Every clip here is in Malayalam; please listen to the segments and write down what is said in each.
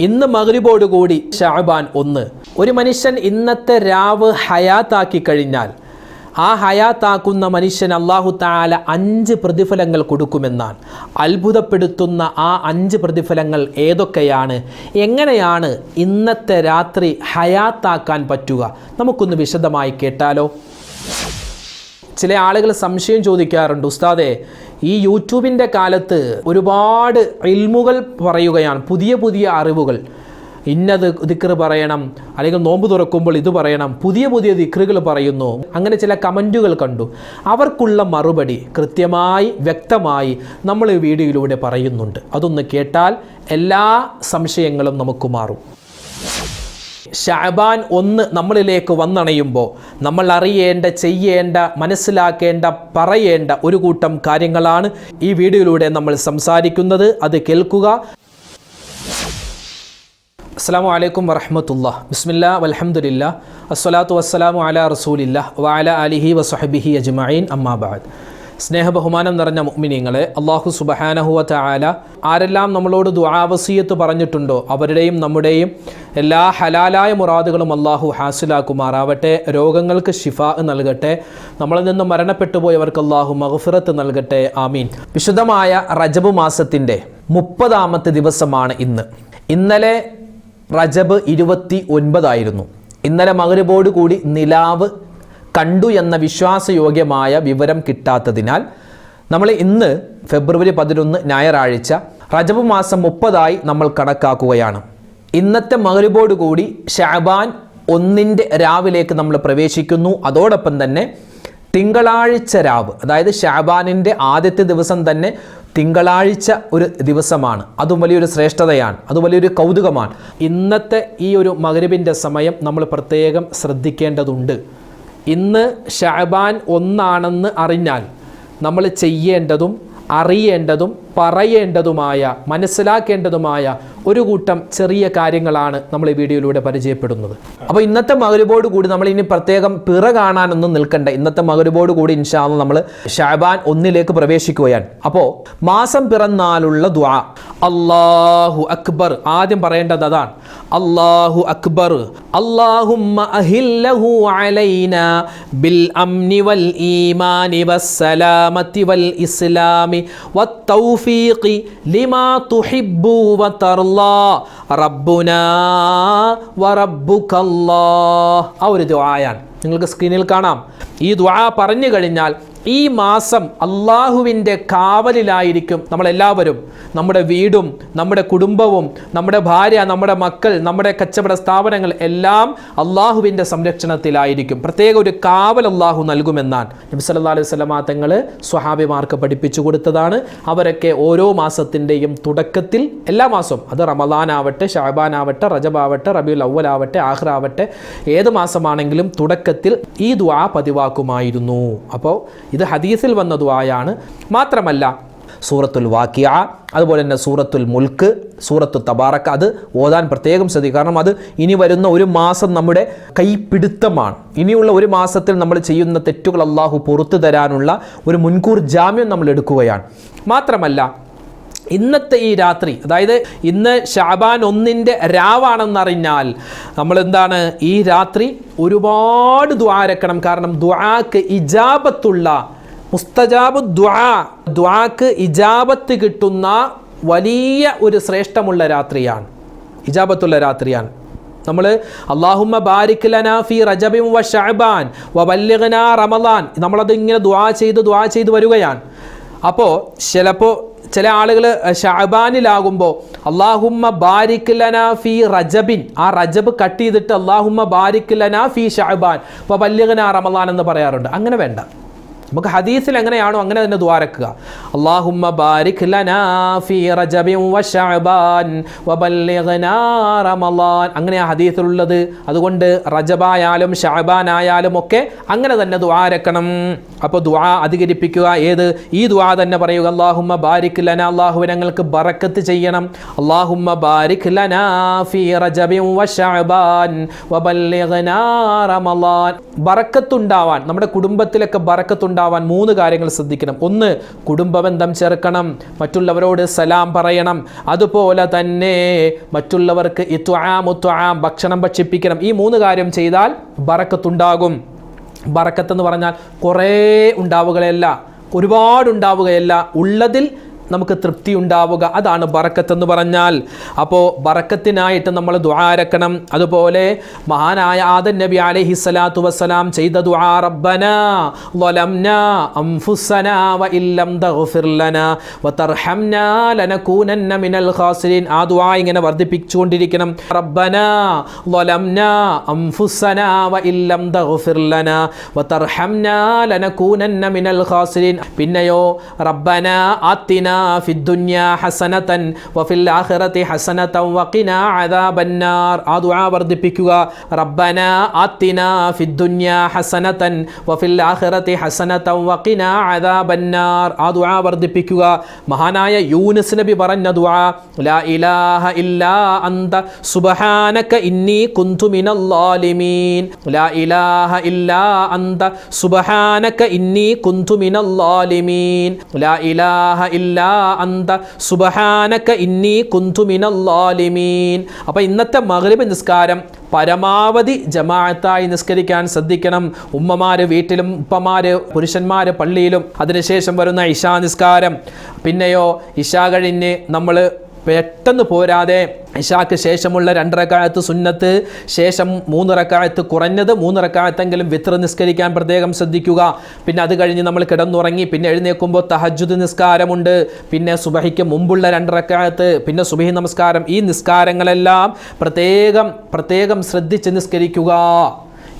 ഇന്ന് മകരിബോടുകൂടി ഷാബാൻ ഒന്ന്. ഒരു മനുഷ്യൻ ഇന്നത്തെ രാവ് ഹയാത്താക്കി കഴിഞ്ഞാൽ ആ ഹയാത്താക്കുന്ന മനുഷ്യൻ അള്ളാഹു താല അഞ്ച് പ്രതിഫലങ്ങൾ കൊടുക്കുമെന്നാണ്. അത്ഭുതപ്പെടുത്തുന്ന ആ അഞ്ച് പ്രതിഫലങ്ങൾ ഏതൊക്കെയാണ്? എങ്ങനെയാണ് ഇന്നത്തെ രാത്രി ഹയാത്താക്കാൻ പറ്റുക? നമുക്കൊന്ന് വിശദമായി കേട്ടാലോ? ചില ആളുകൾ സംശയം ചോദിക്കാറുണ്ട് ഉസ്താദെ ഈ യൂട്യൂബിന്റെ കാലത്ത് ഒരുപാട് ഇൽമുകൾ പറയുകയാണ്. പുതിയ പുതിയ അറിവുകൾ. ഇന്നത് ദിക്ർ പറയണം അല്ലെങ്കിൽ നോമ്പ് തുറക്കുമ്പോൾ ഇത് പറയണം പുതിയ പുതിയ ദിക്റുകൾ പറയുന്നു. അങ്ങനെ ചില കമന്റുകൾ കണ്ടു. അവർക്കുള്ള മറുപടി കൃത്യമായി വ്യക്തമായി നമ്മൾ ഈ വീഡിയോയിലൂടെ പറയുന്നുണ്ട്. അതൊന്ന് കേട്ടാൽ എല്ലാ സംശയങ്ങളും നമുക്ക് മാറും. ഷാബാൻ ഒന്ന് നമ്മളിലേക്ക് വന്നണയുമ്പോൾ നമ്മൾ അറിയേണ്ട ചെയ്യേണ്ട മനസ്സിലാക്കേണ്ട പറയേണ്ട ഒരു കൂട്ടം കാര്യങ്ങളാണ് ഈ വീഡിയോയിലൂടെ നമ്മൾ സംസാരിക്കുന്നത്. അത് കേൾക്കുക. അസ്സാം വലൈക്കും വറഹമത്തുല്ല ബിസ്മില്ല വലഹമുല്ല അസ്വലാത്തു വസ്സലാമു അല റസൂലില്ല വാല അലിഹി വസ്ഹബിഹി അജ്മീൻ അമ്മാബാദ് സ്നേഹബഹുമാനം നിറഞ്ഞ മുഅ്മിനീങ്ങളെ അള്ളാഹു സുബഹാനഹുവ തആല ആരെല്ലാം നമ്മളോട് ദുആവസീയത്ത് പറഞ്ഞിട്ടുണ്ടോ അവരുടെയും നമ്മുടെയും എല്ലാ ഹലാലായ മുറാദുകളും അള്ളാഹു ഹാസിലാക്കുമാറാവട്ടെ രോഗങ്ങൾക്ക് ഷിഫ നൽകട്ടെ നമ്മളിൽ നിന്ന് മരണപ്പെട്ടുപോയവർക്ക് അള്ളാഹു മഹഫിറത്ത് നൽകട്ടെ ആമീൻ. വിശുദ്ധമായ റജബ് മാസത്തിന്റെ മുപ്പതാമത്തെ ദിവസമാണ് ഇന്ന്. ഇന്നലെ റജബ് ഇരുപത്തി ഒൻപതായിരുന്നു. ഇന്നലെ മകരബോട് കൂടി നിലാവ് കണ്ടു എന്ന വിശ്വാസയോഗ്യമായ വിവരം കിട്ടാത്തതിനാൽ നമ്മൾ ഇന്ന് ഫെബ്രുവരി പതിനൊന്ന് ഞായറാഴ്ച റജബ് മാസം മുപ്പതായി നമ്മൾ കണക്കാക്കുകയാണ്. ഇന്നത്തെ കൂടി ഷാബാൻ ഒന്നിന്റെ രാവിലേക്ക് നമ്മൾ പ്രവേശിക്കുന്നു. അതോടൊപ്പം തന്നെ തിങ്കളാഴ്ച രാവ് അതായത് ഷാബാനിന്റെ ആദ്യത്തെ ദിവസം തന്നെ തിങ്കളാഴ്ച ഒരു ദിവസമാണ്. അതും വലിയൊരു ശ്രേഷ്ഠതയാണ് അത് വലിയൊരു കൗതുകമാണ്. ഇന്നത്തെ ഈ ഒരു മകരബിന്റെ സമയം നമ്മൾ പ്രത്യേകം ശ്രദ്ധിക്കേണ്ടതുണ്ട്. ഇന്ന് ഷാബാൻ ഒന്നാണെന്ന് അറിഞ്ഞാൽ നമ്മൾ ചെയ്യേണ്ടതും അറിയേണ്ടതും പറയേണ്ടതുമായ മനസ്സിലാക്കേണ്ടതുമായ ഒരു കൂട്ടം ചെറിയ കാര്യങ്ങളാണ് നമ്മൾ ഈ വീഡിയോയിലൂടെ പരിചയപ്പെടുന്നത്. അപ്പോൾ ഇന്നത്തെ മകരുബോട് കൂടി നമ്മൾ ഇനി പ്രത്യേകം പിറ കാണാനൊന്നും നിൽക്കണ്ട. ഇന്നത്തെ മകരുബോട് കൂടി ഇൻഷാൽ നമ്മൾ ഷാബാൻ ഒന്നിലേക്ക് പ്രവേശിക്കുകയാണ്. അപ്പോൾ മാസം പിറന്നാലുള്ള ദ്വാ അള്ളാഹു അക്ബർ. ആദ്യം പറയേണ്ടത് അതാണ്. അള്ളാഹു അക്ബർ. അള്ളാഹുമ്മ അഹില്ലഹു അലൈന ബിൽ അംനി വൽ ഈമാനി വസ്സലാമത്തി വൽ ഇസ്ലാമി വത്തൗഫീഖി ലിമാ തുഹിബ്ബു വതർല്ലാ റബ്ബുനാ വറബ്ബുകല്ലാഹ് ആ ഒരു ദുആയാണ്. നിങ്ങൾക്ക് സ്ക്രീനിൽ കാണാം. ഈ ദുആ പറഞ്ഞു കഴിഞ്ഞാൽ ഈ മാസം അള്ളാഹുവിന്റെ കാവലിലായിരിക്കും നമ്മളെല്ലാവരും. നമ്മുടെ വീടും നമ്മുടെ കുടുംബവും നമ്മുടെ ഭാര്യ നമ്മുടെ മക്കൾ നമ്മുടെ കച്ചവട സ്ഥാപനങ്ങൾ എല്ലാം അള്ളാഹുവിന്റെ സംരക്ഷണത്തിലായിരിക്കും. പ്രത്യേക ഒരു കാവൽ അള്ളാഹു നൽകുമെന്നാണ്. നബി സല്ലാ അലൈഹി സ്വലമാ തങ്ങൾ സ്വഹാബിമാർക്ക് പഠിപ്പിച്ചു കൊടുത്തതാണ്. അവരൊക്കെ ഓരോ മാസത്തിന്റെയും തുടക്കത്തിൽ എല്ലാ മാസവും അത് റമദാനാവട്ടെ ഷാബാനാവട്ടെ റജബാവട്ടെ റബിയുൽ അവലാവട്ടെ ആഹ്റാവട്ടെ ഏത് മാസമാണെങ്കിലും തുടക്കത്തിൽ ഈ ദ്വാ പതിവാക്കുമായിരുന്നു. അപ്പോൾ ഇത് ഹദീസിൽ വന്ന ദുആയാണ്. മാത്രമല്ല സൂറത്തുൽ വാക്കിയ അതുപോലെ തന്നെ സൂറത്തുൽ മുൽക്ക് സൂറത്തു തബാറക്ക അത് ഓതാൻ പ്രത്യേകം ശ്രദ്ധിക്കും കാരണം അത് ഇനി വരുന്ന ഒരു മാസം നമ്മുടെ കൈപ്പിടുത്തമാണ് ഇനിയുള്ള ഒരു മാസത്തിൽ നമ്മൾ ചെയ്യുന്ന തെറ്റുകൾ അള്ളാഹു പുറത്തു തരാനുള്ള ഒരു മുൻകൂർ ജാമ്യം നമ്മൾ എടുക്കുകയാണ്. മാത്രമല്ല ഇന്നത്തെ ഈ രാത്രി അതായത് ഇന്ന് ഷാബാൻ ഒന്നിന്റെ രാവാണെന്നറിഞ്ഞാൽ നമ്മൾ എന്താണ് ഈ രാത്രി ഒരുപാട് ദ്വാരക്കണം കാരണം ദ്വാക്ക് ഇജാബത്തുള്ള മുസ്തജാബ് ദ്വാ ദ്വാക്ക് ഇജാബത്ത് കിട്ടുന്ന വലിയ ഒരു ശ്രേഷ്ഠമുള്ള രാത്രിയാണ്. ഇജാബത്തുള്ള രാത്രിയാണ്. നമ്മൾ അള്ളാഹുമ്മ ബാരിക് ലനാ ഫി റജബിൻ വ ഷാബാൻ വ ബല്ലിഗ്നാ റമദാൻ. നമ്മളത് ഇങ്ങനെ ദ്വാ ചെയ്ത് ദ്വാ ചെയ്ത് വരികയാണ്. അപ്പോൾ ചിലപ്പോൾ ചില ആളുകൾ ഷാബാനിലാകുമ്പോൾ അള്ളാഹുമ്മ ബാരിക് ലനാ ഫി റജബിൻ. ആ റജബ് കട്ട് ചെയ്തിട്ട് അള്ളാഹുമ്മ ബാരിക് ലനാ ഫി ഷാബാൻ. അപ്പോൾ ബല്ലിഗ്നാ റമളാൻ എന്ന് പറയാറുണ്ട്. അങ്ങനെ വേണ്ട. നമുക്ക് ഹദീസിൽ എങ്ങനെയാണോ അങ്ങനെ തന്നെ ദ്വാരക്കുക അള്ളാഹുമ്മ ബാരിക് ലനാ ഫീ റജബിൻ വ ശഅബാൻ റമളാൻ. അങ്ങനെ ആ ഹദീസിലുള്ളത്. അതുകൊണ്ട് റജബായാലും ഷഅബാനായാലും ഒക്കെ അങ്ങനെ തന്നെ ദ്വാരക്കണം അപ്പോൾ ദ്വാ അധികരിപ്പിക്കുക ഏത്? ഈ ദ്വാ തന്നെ പറയുക അള്ളാഹുമ്മ ബാരിക് ലന. അള്ളാഹു ഞങ്ങൾക്ക് ബറക്കത്ത് ചെയ്യണം. അള്ളാഹുമ്മ ബാരിക് ലനാ ഫീ റജബിൻ വ ശഅബാൻ റമളാൻ. ബറക്കത്തുണ്ടാവാൻ നമ്മുടെ കുടുംബത്തിലൊക്കെ ബറക്കത്തുണ്ടാവാൻ ബറക്കത്തുണ്ടാവാൻ മൂന്ന് കാര്യങ്ങൾ ശ്രദ്ധിക്കണം. ഒന്ന് കുടുംബബന്ധം ചേർക്കണം മറ്റുള്ളവരോട് സലാം പറയണം. അതുപോലെ തന്നെ മറ്റുള്ളവർക്ക് ഇത്വാം ഉത്വാം ഭക്ഷണം ഭക്ഷിപ്പിക്കണം. ഈ മൂന്ന് കാര്യം ചെയ്താൽ ബറക്കത്തുണ്ടാകും. ബറക്കത്തെന്ന് പറഞ്ഞാൽ കുറേ ഉണ്ടാവുകയല്ല. ഒരുപാടുണ്ടാവുകയല്ല. ഉള്ളതിൽ നമുക്ക് തൃപ്തി ഉണ്ടാവുക. അതാണ് ബറക്കത്ത് എന്ന് പറഞ്ഞാൽ. അപ്പോൾ ബറക്കത്തിനായിട്ട് നമ്മൾ ദുആരക്കണം അതുപോലെ മഹാനായ ആദൻ നബി അലൈഹി സ്വലാത്തു വസ്സലാം ചെയ്ത ദുആ റബ്ബന വലംന അംഫുസന വ ഇല്ലം തഗ്ഫിർ ലന വതർഹംന ലനകൂനന്ന മിനൽ ഖാസിരീൻ. ആ ദുആ ഇങ്ങനെ വർദ്ധിപ്പിച്ചുകൊണ്ടിരിക്കണം. റബ്ബന വലംന അംഫുസന വ ഇല്ലം തഗ്ഫിർ ലന വതർഹംന ലനകൂനന്ന മിനൽ ഖാസിരീൻ. പിന്നെയോ റബ്ബന ആത്തിന في الدنيا حسنة وفي الآخرة حسنة وقنا عذاب النار ആ ദുആ വർദ്ധിപ്പിക്കുക ربنا آتنا في الدنيا حسنة وفي الآخرة حسنة وقنا عذاب النار ആ ദുആ വർദ്ധിപ്പിക്കുക മഹാനായ യൂനുസ് നബി പറഞ്ഞ ദുആ ലാ ഇലാഹ ഇല്ലാ അന്ത സുബ്ഹാനക ഇന്നി കുന്തു മിനൽ ളാലിമീൻ ലാ ഇലാഹ ഇല്ലാ അന്ത സുബ്ഹാനക ഇന്നി കുന്തു മിനൽ ളാലിമീൻ ലാ ഇലാഹ ഇല്ലാ അന്ത സുബ്ഹാനക ഇന്നി കുന്തു മിനൽ അപ്പോൾ ഇന്നത്തെ മഗ്രിബ് നിസ്കാരം പരമാവധി ജമാഅത്തായി നിസ്കരിക്കാൻ ശ്രദ്ധിക്കണം. ഉമ്മമാര് വീട്ടിലും ഉപ്പമാര് പുരുഷന്മാര് പള്ളിയിലും അതിനുശേഷം വരുന്ന ഇഷാ നിസ്കാരം. പിന്നെയോ ഇഷാ കഴിഞ്ഞ് നമ്മൾ പെട്ടെന്ന് പോരാതെ ഇഷാക്ക് ശേഷമുള്ള രണ്ടരക്കാലത്ത് സുന്നത്ത് ശേഷം മൂന്ന് റക്കായത്ത് കുറഞ്ഞത് മൂന്ന് റക്കായത്തെങ്കിലും വിത്ര നിസ്കരിക്കാൻ പ്രത്യേകം ശ്രദ്ധിക്കുക. പിന്നെ അത് കഴിഞ്ഞ് നമ്മൾ കിടന്നുറങ്ങി പിന്നെ എഴുന്നേൽക്കുമ്പോൾ തഹജുദ് നിസ്കാരമുണ്ട്. പിന്നെ സുബഹിക്ക് മുമ്പുള്ള രണ്ടരക്കാലത്ത് പിന്നെ സുബഹി നമസ്കാരം. ഈ നിസ്കാരങ്ങളെല്ലാം പ്രത്യേകം പ്രത്യേകം ശ്രദ്ധിച്ച് നിസ്കരിക്കുക.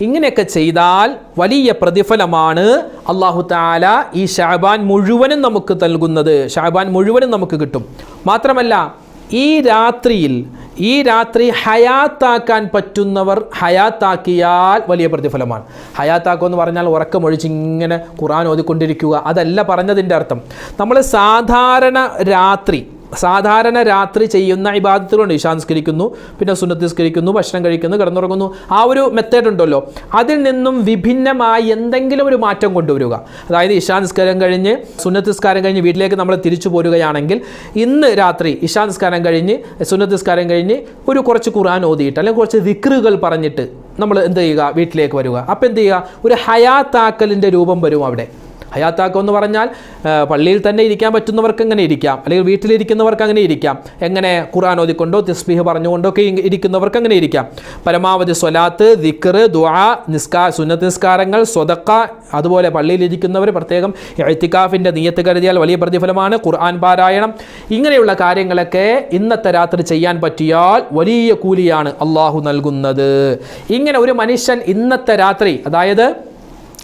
ഇങ്ങനെയൊക്കെ ചെയ്താൽ വലിയ പ്രതിഫലമാണ് അള്ളാഹു താല ഈ ഷാബാൻ മുഴുവനും നമുക്ക് നൽകുന്നത്. ഷാബാൻ മുഴുവനും നമുക്ക് കിട്ടും. മാത്രമല്ല ഈ രാത്രിയിൽ ഈ രാത്രി ഹയാത്താക്കാൻ പറ്റുന്നവർ ഹയാത്താക്കിയാൽ വലിയ പ്രതിഫലമാണ്. ഹയാത്താക്കുക എന്ന് പറഞ്ഞാൽ ഉറക്കമൊഴിച്ച് ഇങ്ങനെ ഖുറാൻ ഓതിക്കൊണ്ടിരിക്കുക അതല്ല പറഞ്ഞതിന്റെ അർത്ഥം. നമ്മൾ സാധാരണ രാത്രി സാധാരണ രാത്രി ചെയ്യുന്ന ഇബാദത്തുകളുണ്ട് ഇഷാ നിസ്കരിക്കുന്നു പിന്നെ സുന്നത്ത് നിസ്കരിക്കുന്നു ഭക്ഷണം കഴിക്കുന്നു കിടന്നുറങ്ങുന്നു. ആ ഒരു മെത്തേഡ് ഉണ്ടല്ലോ. അതിൽ നിന്നും വിഭിന്നമായി എന്തെങ്കിലും ഒരു മാറ്റം കൊണ്ടുവരിക. അതായത് ഇഷാ നിസ്കാരം കഴിഞ്ഞ് സുന്നത്ത് നിസ്കാരം കഴിഞ്ഞ് വീട്ടിലേക്ക് നമ്മൾ തിരിച്ചു പോരുകയാണെങ്കിൽ ഇന്ന് രാത്രി ഇഷാ നിസ്കാരം കഴിഞ്ഞ് സുന്നത്ത് നിസ്കാരം കഴിഞ്ഞ് ഒരു കുറച്ച് ഖുർആൻ ഓതിയിട്ട് അല്ലെങ്കിൽ കുറച്ച് വിക്രുകൾ പറഞ്ഞിട്ട് നമ്മൾ എന്ത് ചെയ്യുക? വീട്ടിലേക്ക് വരിക. അപ്പോൾ എന്ത് ചെയ്യുക? ഒരു ഹയാത്താക്കലിന്റെ രൂപം വരും അവിടെ. ഹയാത്താക്കം എന്ന് പറഞ്ഞാൽ പള്ളിയിൽ തന്നെ ഇരിക്കാൻ പറ്റുന്നവർക്ക് അങ്ങനെ ഇരിക്കാം. അല്ലെങ്കിൽ വീട്ടിലിരിക്കുന്നവർക്ക് അങ്ങനെ ഇരിക്കാം. എങ്ങനെ ഖുർആൻ ഓതിക്കൊണ്ടോ തിസ്ബീഹ് പറഞ്ഞുകൊണ്ടോ ഒക്കെ ഇരിക്കുന്നവർക്ക് അങ്ങനെ ഇരിക്കാം. പരമാവധി സ്വലാത്ത് ദിക്കർ ദുആ നിസ്കാ സുന്നത്ത് നിസ്കാരങ്ങൾ സ്വതക്ക അതുപോലെ പള്ളിയിലിരിക്കുന്നവർ പ്രത്യേകം എഴുത്തിക്കാഫിന്റെ നീയത്ത് കരുതിയാൽ വലിയ പ്രതിഫലമാണ് ഖുർആൻ പാരായണം. ഇങ്ങനെയുള്ള കാര്യങ്ങളൊക്കെ ഇന്നത്തെ രാത്രി ചെയ്യാൻ പറ്റിയാൽ വലിയ കൂലിയാണ് അള്ളാഹു നൽകുന്നത്. ഇങ്ങനെ ഒരു മനുഷ്യൻ ഇന്നത്തെ രാത്രി അതായത്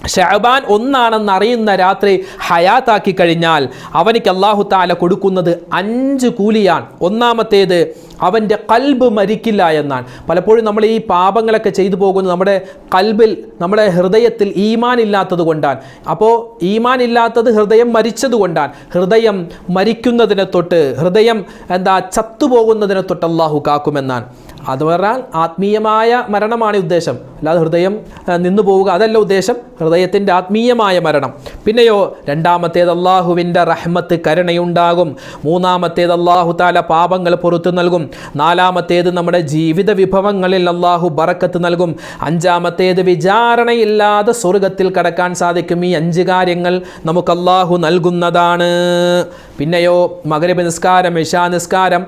ഷഹബാൻ ഒന്നാണെന്ന് അറിയുന്ന രാത്രി ഹയാത്താക്കി കഴിഞ്ഞാൽ അവനിക്ക് അള്ളാഹു താല കൊടുക്കുന്നത് അഞ്ച് കൂലിയാണ്. ഒന്നാമത്തേത് അവന്റെ കൽബ് മരിക്കില്ല എന്നാണ്. പലപ്പോഴും നമ്മൾ ഈ പാപങ്ങളൊക്കെ ചെയ്തു പോകുന്നത് നമ്മുടെ കൽബിൽ നമ്മുടെ ഹൃദയത്തിൽ ഈമാൻ ഇല്ലാത്തത് കൊണ്ടാണ്. അപ്പോൾ ഈമാൻ ഇല്ലാത്തത് ഹൃദയം മരിച്ചത് കൊണ്ടാണ്. ഹൃദയം മരിക്കുന്നതിനെ തൊട്ട് ഹൃദയം എന്താ ചത്തുപോകുന്നതിനെ തൊട്ട് അള്ളാഹു കാക്കുമെന്നാണ്. അത് പറഞ്ഞാൽ ആത്മീയമായ മരണമാണ് ഉദ്ദേശം. അല്ലാതെ ഹൃദയം നിന്നു പോവുക അതല്ല ഉദ്ദേശം. ഹൃദയത്തിന്റെ ആത്മീയമായ മരണം. പിന്നെയോ രണ്ടാമത്തേത് അള്ളാഹുവിന്റെ റഹ്മത്ത് കരുണയുണ്ടാകും. മൂന്നാമത്തേത് അള്ളാഹു താല പാപങ്ങൾ പുറത്തു നൽകും. നാലാമത്തേത് നമ്മുടെ ജീവിത വിഭവങ്ങളിൽ അള്ളാഹു ബറക്കത്ത് നൽകും. അഞ്ചാമത്തേത് വിചാരണയില്ലാതെ സ്വർഗത്തിൽ കടക്കാൻ സാധിക്കും. ഈ അഞ്ച് കാര്യങ്ങൾ നമുക്ക് അള്ളാഹു നൽകുന്നതാണ്. പിന്നെയോ മകരബ് നിസ്കാരം ഇഷാ നിസ്കാരം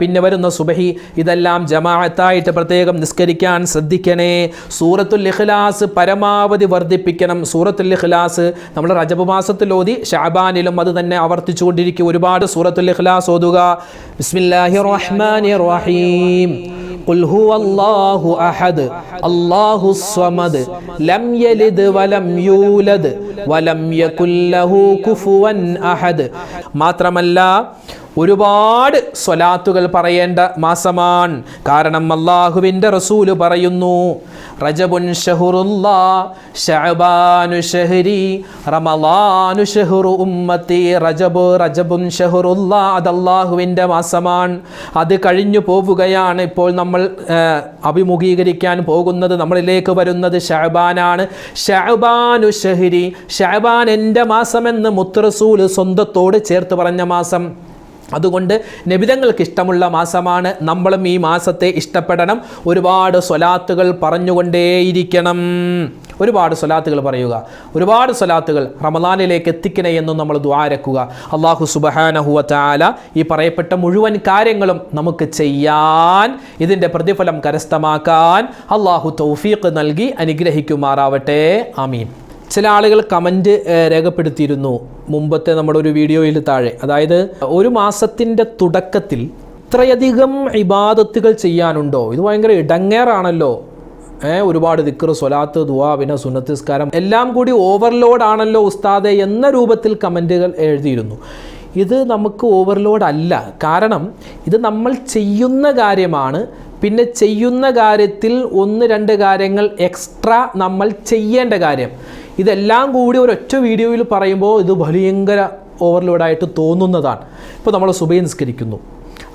പിന്നെ വരുന്ന സുബഹി ഇതെല്ലാം ജമാഅത്തായിട്ട് പ്രത്യേകം നിസ്കരിക്കാൻ ശ്രദ്ധിക്കണേ സൂറത്തുൽ ഇഖ്ലാസ് പരമാവധി വർദ്ധിപ്പിക്കണം സൂറത്തുൽ ഇഖ്ലാസ് നമ്മൾ റജബ് മാസത്തിൽ ഓതി ഷാബാനിലും അത് തന്നെ ആവർത്തിച്ചുകൊണ്ടിരിക്കും ഒരുപാട് സൂറത്തുൽ ഇഖ്ലാസ് ഓതുക ബിസ്മില്ലാഹിർ റഹ്മാനിർ റഹീം قل هو الله أحد الله الصمد لم يلد ولم يولد ولم يكن له كفوا أحد മാത്രമല്ല ഒരുപാട് സ്വലാത്തുകൾ പറയേണ്ട മാസമാണ്. കാരണം അള്ളാഹുവിന്റെ റസൂൽ പറയുന്നു റജബുൻ ഷഹുറുല്ലാ ഷഹരി റമളാനു ഷഹുറു ഉമ്മത്തി റജബ് റജബുൻ ഷഹുറുല്ലാ. അത് അള്ളാഹുവിന്റെ മാസമാണ്. അത് കഴിഞ്ഞു പോവുകയാണ്. ഇപ്പോൾ നമ്മൾ അഭിമുഖീകരിക്കാൻ പോകുന്നത് നമ്മളിലേക്ക് വരുന്നത് ഷഅബാനാണ് ഷഅബാനു ഷഹരി ഷഅബാൻ എന്റെ മാസമെന്ന് മുത്തറസൂൽ സ്വന്തത്തോട് ചേർത്ത് പറഞ്ഞ മാസം. അതുകൊണ്ട് നബിതങ്ങൾക്ക് ഇഷ്ടമുള്ള മാസമാണ്. നമ്മളും ഈ മാസത്തെ ഇഷ്ടപ്പെടണം. ഒരുപാട് സ്വലാത്തുകൾ പറഞ്ഞുകൊണ്ടേയിരിക്കണം. ഒരുപാട് സ്വലാത്തുകൾ പറയുക. ഒരുപാട് സ്വലാത്തുകൾ റമദാനിലേക്ക് എത്തിക്കണേ എന്നും നമ്മൾ ദ്വാരക്കുക അള്ളാഹു സുബഹാനഹുവ താല ഈ പറയപ്പെട്ട മുഴുവൻ കാര്യങ്ങളും നമുക്ക് ചെയ്യാൻ ഇതിന്റെ പ്രതിഫലം കരസ്ഥമാക്കാൻ അള്ളാഹു തൗഫീഖ് നൽകി അനുഗ്രഹിക്കുമാറാവട്ടെ. ആമീൻ. ചില ആളുകൾ കമന്റ് രേഖപ്പെടുത്തിയിരുന്നു മുമ്പത്തെ നമ്മുടെ ഒരു വീഡിയോയിൽ താഴെ. അതായത് ഒരു മാസത്തിന്റെ തുടക്കത്തിൽ ഇത്രയധികം ഇബാദത്തുകൾ ചെയ്യാനുണ്ടോ? ഇത് ഭയങ്കര ഇടങ്ങേറാണല്ലോ. ഏഹ് ഒരുപാട് ദിക്കർ സ്വലാത്ത് ദുവാ പിന്നെ സുന്നത്തിസ്കാരം എല്ലാം കൂടി ഓവർലോഡ് ആണല്ലോ ഉസ്താദെ എന്ന രൂപത്തിൽ കമന്റുകൾ എഴുതിയിരുന്നു. ഇത് നമുക്ക് ഓവർലോഡ് അല്ല. കാരണം ഇത് നമ്മൾ ചെയ്യുന്ന കാര്യമാണ്. പിന്നെ ചെയ്യുന്ന കാര്യത്തിൽ ഒന്ന് രണ്ട് കാര്യങ്ങൾ എക്സ്ട്രാ നമ്മൾ ചെയ്യേണ്ട കാര്യം. ഇതെല്ലാം കൂടി ഒരൊറ്റ വീഡിയോയിൽ പറയുമ്പോൾ ഇത് ഭയങ്കര ഓവർലോഡായിട്ട് തോന്നുന്നതാണ്. ഇപ്പോൾ നമ്മൾ സുബൈ നിസ്കരിക്കുന്നു.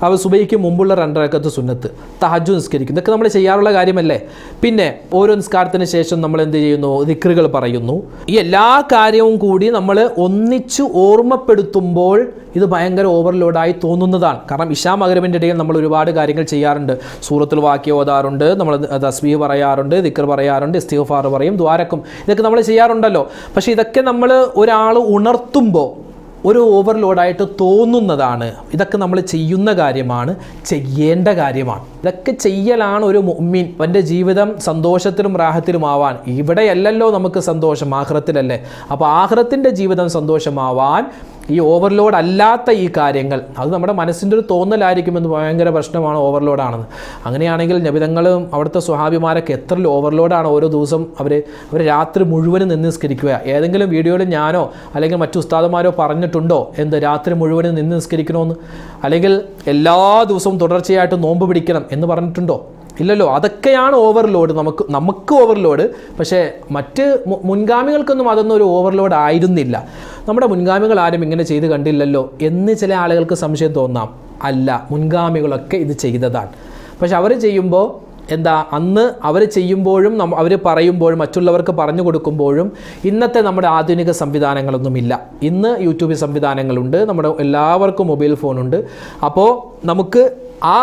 അവ സുബൈക്ക് മുമ്പുള്ള രണ്ടരക്കത്ത് സുന്നത്ത് തഹജു നിസ്കരിക്കുന്നു. ഇതൊക്കെ നമ്മൾ ചെയ്യാറുള്ള കാര്യമല്ലേ? പിന്നെ ഓരോ നിസ്കാരത്തിന് ശേഷം നമ്മൾ എന്ത് ചെയ്യുന്നു? ദിക്റുകൾ പറയുന്നു. ഈ എല്ലാ കാര്യവും കൂടി നമ്മൾ ഒന്നിച്ചു ഓർമ്മപ്പെടുത്തുമ്പോൾ ഇത് ഭയങ്കര ഓവർലോഡായി തോന്നുന്നതാണ്. കാരണം ഇഷാ മകരവിന്റെ ഇടയിൽ നമ്മൾ ഒരുപാട് കാര്യങ്ങൾ ചെയ്യാറുണ്ട്. സൂറത്തിൽ വാക്യ ഓതാറുണ്ട് നമ്മൾ തസ്ബീഹ് പറയാറുണ്ട് ദിക്കർ പറയാറുണ്ട് ഇസ്തീഫാർ പറയും ദ്വാരക്കും. ഇതൊക്കെ നമ്മൾ ചെയ്യാറുണ്ടല്ലോ. പക്ഷേ ഇതൊക്കെ നമ്മൾ ഒരാൾ ഉണർത്തുമ്പോൾ ഒരു ഓവർലോഡായിട്ട് തോന്നുന്നതാണ്. ഇതൊക്കെ നമ്മൾ ചെയ്യുന്ന കാര്യമാണ് ചെയ്യേണ്ട കാര്യമാണ്. ഇതൊക്കെ ചെയ്യലാണ് ഒരു മുഅ്മിൻ. അവന്റെ ജീവിതം സന്തോഷത്തിലും റാഹത്തിലുമാവാൻ. ഇവിടെയല്ലല്ലോ നമുക്ക് സന്തോഷം ആഹ്റത്തിലല്ലേ? അപ്പോൾ ആഹ്റത്തിന്റെ ജീവിതം സന്തോഷമാവാൻ ഈ ഓവർലോഡ് അല്ലാത്ത ഈ കാര്യങ്ങൾ അത് നമ്മുടെ മനസ്സിന്റെ ഒരു തോന്നലായിരിക്കുമെന്ന് ഭയങ്കര പ്രശ്നമാണ് ഓവർലോഡാണെന്ന് അങ്ങനെയാണെങ്കിൽ നബിതങ്ങളും അവിടുത്തെ സ്വഹാബിമാരൊക്കെ എത്ര ഓവർലോഡാണ് ഓരോ ദിവസം അവർ അവർ രാത്രി മുഴുവനും നിന്ന് നിസ്കരിക്കുക. ഏതെങ്കിലും വീഡിയോയിൽ ഞാനോ അല്ലെങ്കിൽ മറ്റു ഉസ്താദന്മാരോ പറഞ്ഞിട്ടുണ്ടോ? എന്ത് രാത്രി മുഴുവനും നിന്ന് നിസ്കരിക്കണമെന്ന് അല്ലെങ്കിൽ എല്ലാ ദിവസവും തുടർച്ചയായിട്ട് നോമ്പ് പിടിക്കണം എന്ന് പറഞ്ഞിട്ടുണ്ടോ? ഇല്ലല്ലോ. അതൊക്കെയാണ് ഓവർലോഡ് നമുക്ക് നമുക്ക് ഓവർലോഡ് പക്ഷേ മറ്റ് മുൻഗാമികൾക്കൊന്നും അതൊന്നും ഒരു ഓവർലോഡ് ആയിരുന്നില്ല. നമ്മുടെ മുൻഗാമികൾ ആരും ഇങ്ങനെ ചെയ്ത് കണ്ടില്ലല്ലോ എന്ന് ചില ആളുകൾക്ക് സംശയം തോന്നാം. അല്ല മുൻഗാമികളൊക്കെ ഇത് ചെയ്തതാണ്. പക്ഷെ അവർ ചെയ്യുമ്പോൾ എന്താ അന്ന് അവർ ചെയ്യുമ്പോഴും നമ്മ അവർ പറയുമ്പോഴും മറ്റുള്ളവർക്ക് പറഞ്ഞു കൊടുക്കുമ്പോഴും ഇന്നത്തെ നമ്മുടെ ആധുനിക സംവിധാനങ്ങളൊന്നുമില്ല. ഇന്ന് യൂട്യൂബ് സംവിധാനങ്ങളുണ്ട് നമ്മുടെ എല്ലാവർക്കും മൊബൈൽ ഫോണുണ്ട്. അപ്പോൾ നമുക്ക് ആ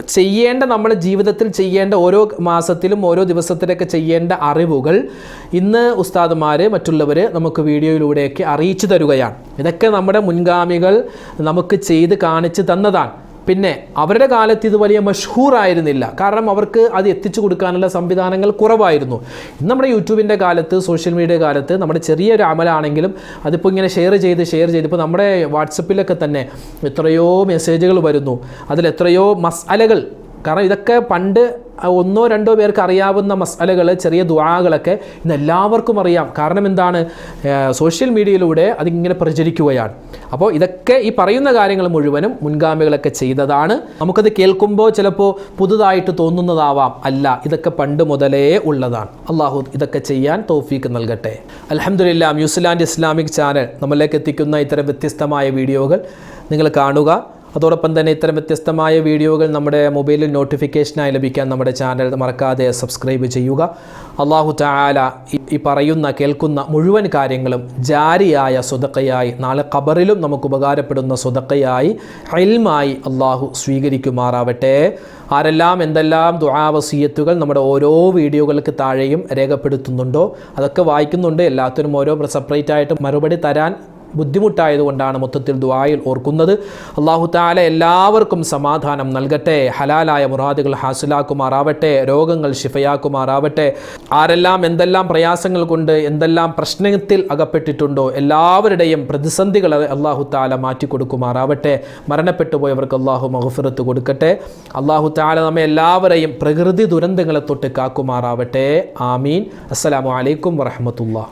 ചെയ്യേണ്ട നമ്മുടെ ജീവിതത്തിൽ ചെയ്യേണ്ട ഓരോ മാസത്തിലും ഓരോ ദിവസത്തിലൊക്കെ ചെയ്യേണ്ട അറിവുകൾ ഇന്ന് ഉസ്താദുമാർ മറ്റുള്ളവർ നമുക്ക് വീഡിയോയിലൂടെയൊക്കെ അറിയിച്ചു തരുകയാണ്. ഇതൊക്കെ നമ്മുടെ മുൻഗാമികൾ നമുക്ക് ചെയ്ത് കാണിച്ചു തന്നതാണ്. പിന്നെ അവരുടെ കാലത്ത് ഇത് വലിയ മഷ്ഹൂറായിരുന്നില്ല. കാരണം അവർക്ക് അത് എത്തിച്ചു കൊടുക്കാനുള്ള സംവിധാനങ്ങൾ കുറവായിരുന്നു. ഇന്ന് നമ്മുടെ യൂട്യൂബിന്റെ കാലത്ത് സോഷ്യൽ മീഡിയ കാലത്ത് നമ്മുടെ ചെറിയൊരു അമലാണെങ്കിലും അതിപ്പോൾ ഇങ്ങനെ ഷെയർ ചെയ്ത് ഷെയർ ചെയ്ത് ഇപ്പോൾ നമ്മുടെ വാട്സപ്പിലൊക്കെ തന്നെ എത്രയോ മെസ്സേജുകൾ വരുന്നു. അതിൽ എത്രയോ മസാലകൾ കാരണം ഇതൊക്കെ പണ്ട് ഒന്നോ രണ്ടോ പേർക്ക് അറിയാവുന്ന മസാലകൾ ചെറിയ ദുആകളൊക്കെ ഇന്ന് എല്ലാവർക്കും അറിയാം. കാരണം എന്താണ്? സോഷ്യൽ മീഡിയയിലൂടെ അതിങ്ങനെ പ്രചരിക്കുകയാണ്. അപ്പോൾ ഇതൊക്കെ ഈ പറയുന്ന കാര്യങ്ങൾ മുഴുവനും മുൻഗാമികളൊക്കെ ചെയ്തതാണ്. നമുക്കത് കേൾക്കുമ്പോൾ ചിലപ്പോൾ പുതുതായിട്ട് തോന്നുന്നതാവാം. അല്ല ഇതൊക്കെ പണ്ട് മുതലേ ഉള്ളതാണ്. അള്ളാഹു ഇതൊക്കെ ചെയ്യാൻ തോഫീക്ക് നൽകട്ടെ. അലഹമുല്ല ന്യൂസിലാൻഡ് ഇസ്ലാമിക് ചാനൽ നമ്മളിലേക്ക് എത്തിക്കുന്ന ഇത്തരം വ്യത്യസ്തമായ വീഡിയോകൾ നിങ്ങൾ കാണുക. അതോടൊപ്പം തന്നെ ഇത്തരം വ്യത്യസ്തമായ വീഡിയോകൾ നമ്മുടെ മൊബൈലിൽ നോട്ടിഫിക്കേഷനായി ലഭിക്കാൻ നമ്മുടെ ചാനൽ മറക്കാതെ സബ്സ്ക്രൈബ് ചെയ്യുക. അള്ളാഹു ചാല ഈ പറയുന്ന കേൾക്കുന്ന മുഴുവൻ കാര്യങ്ങളും ജാരിയായ സ്വതക്കയായി നാളെ ഖബറിലും നമുക്ക് ഉപകാരപ്പെടുന്ന സ്വതക്കയായി അൽമായി അള്ളാഹു സ്വീകരിക്കുമാറാവട്ടെ. ആരെല്ലാം എന്തെല്ലാം ദുആവസീയത്തുകൾ നമ്മുടെ ഓരോ വീഡിയോകൾക്ക് താഴെയും രേഖപ്പെടുത്തുന്നുണ്ടോ അതൊക്കെ വായിക്കുന്നുണ്ട്. എല്ലാത്തിനും ഓരോ സെപ്പറേറ്റ് ആയിട്ട് മറുപടി തരാൻ ബുദ്ധിമുട്ടായതുകൊണ്ടാണ് മൊത്തത്തിൽ ദുബായിൽ ഓർക്കുന്നത്. അള്ളാഹു താല എല്ലാവർക്കും സമാധാനം നൽകട്ടെ. ഹലാലായ മുറാദുകൾ ഹാസിലാക്കുമാറാവട്ടെ. രോഗങ്ങൾ ശിഫയാക്കുമാറാവട്ടെ. ആരെല്ലാം എന്തെല്ലാം പ്രയാസങ്ങൾ കൊണ്ട് എന്തെല്ലാം പ്രശ്നത്തിൽ അകപ്പെട്ടിട്ടുണ്ടോ എല്ലാവരുടെയും പ്രതിസന്ധികൾ അള്ളാഹു താല മാറ്റിക്കൊടുക്കുമാറാവട്ടെ. മരണപ്പെട്ടു പോയവർക്ക് അള്ളാഹു മഹഫിറത്ത് കൊടുക്കട്ടെ. അള്ളാഹു താല നമ്മെ എല്ലാവരെയും പ്രകൃതി ദുരന്തങ്ങളെ തൊട്ട് കാക്കുമാറാവട്ടെ. ആമീൻ. അസ്സലാമു അലൈക്കും വറഹമത്തുള്ള